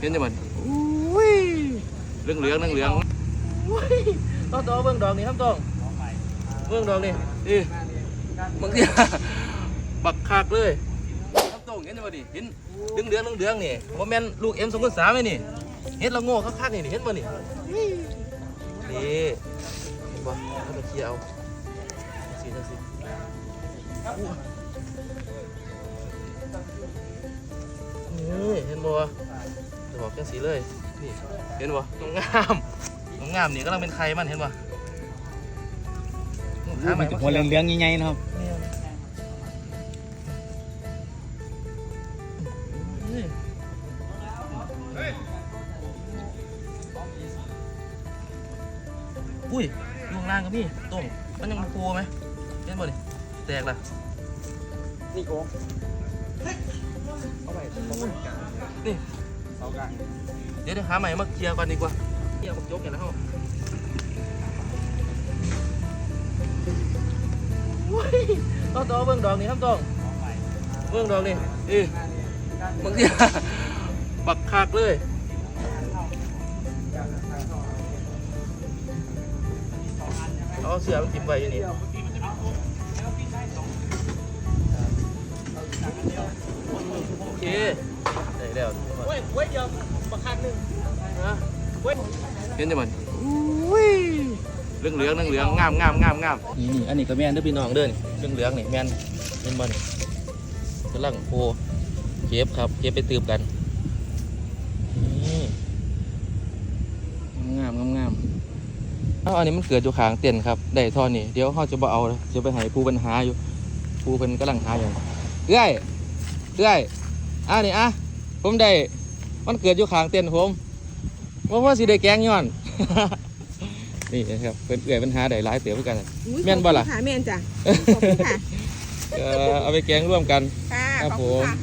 เห็นจังมันอุ้ยเหลืองเหลืองเหลืองเหลืองอุ้ยต้องต่อเบื้องดอกนี่ครับต้องเบื้องดอกนี่ดิบางทีบักคักเลยครับต้องเห็นจังมันดิเห็นเหลืองเหลืองเหลืองเหลืองนี่ว่าแม่นลูกเอ็มสองพันสามไหมนี่เห็นเราโง่คักๆนี่นี่เห็นป่ะนี่นี่เห็นป่ะเขาจะเคลียร์เอาสีจังสิ จะบอกจังสีเลยนี่เห็นบ่งามๆงามๆนี่ก็ต้องเป็นใครมันเห็นบ่มันจะหัวเหลืองๆใหญ่ๆนะครับอุ้ยลงล่างกับพี่ต้มมันยังมาฟูไหมเห็นบ่นี่แตกละนี่โอ้นี่ เสากลางเดี๋ยวเดี๋ยวหาใหม่มาเคลียร์ก่อนดีกว่าเคลียร์มยกอย่างแล้วอุ้ยต้องต่อเบื้องดอกนี่ครับต้องเบื้องดอกนี่เอ้บางทีบักคักเลยเอาเสือมันกินไว้อยู่นี่ แล้วเว้ยเว้ยเดียวมาคันหนึ่งนะเว้ยเห็นจังมันเหลืองเหลืองเหลืองงามงามงามงามนี่นี่อันนี้ก็แม่นเด้อพี่น้องเด้อนี่เหลืองเหลืองนี่แม่นเห็นบ่นี่กำลังโพเก็บครับเก็บไปตืบกันนี่งามงามงามเอาอันนี้มันเกิดอยู่ข้างเต็นท์ครับได้ท่อนี่เดี๋ยวเขาจะบ่เอาเลยจะไปให้ผู้ปัญหาอยู่ผู้เป็นกำลังหาอยู่เอื้อยเอื้อยอะนี่อะ ผมได้ มันเกิดอยู่ข้างเต็นท์ผมว่าว่าสิได้แกงย้อน นี่นะครับเป็นเอื่อยปัญหาได้หลายเตี๋ยวกันอุ๊ยแม่นบ่ล่ะขอบคุณค่ะแม่นจ้ะขอบคุณค่ะ เออเอาไปแกงร่วมกัน ค่ะครับขอบผคุณมค่ะ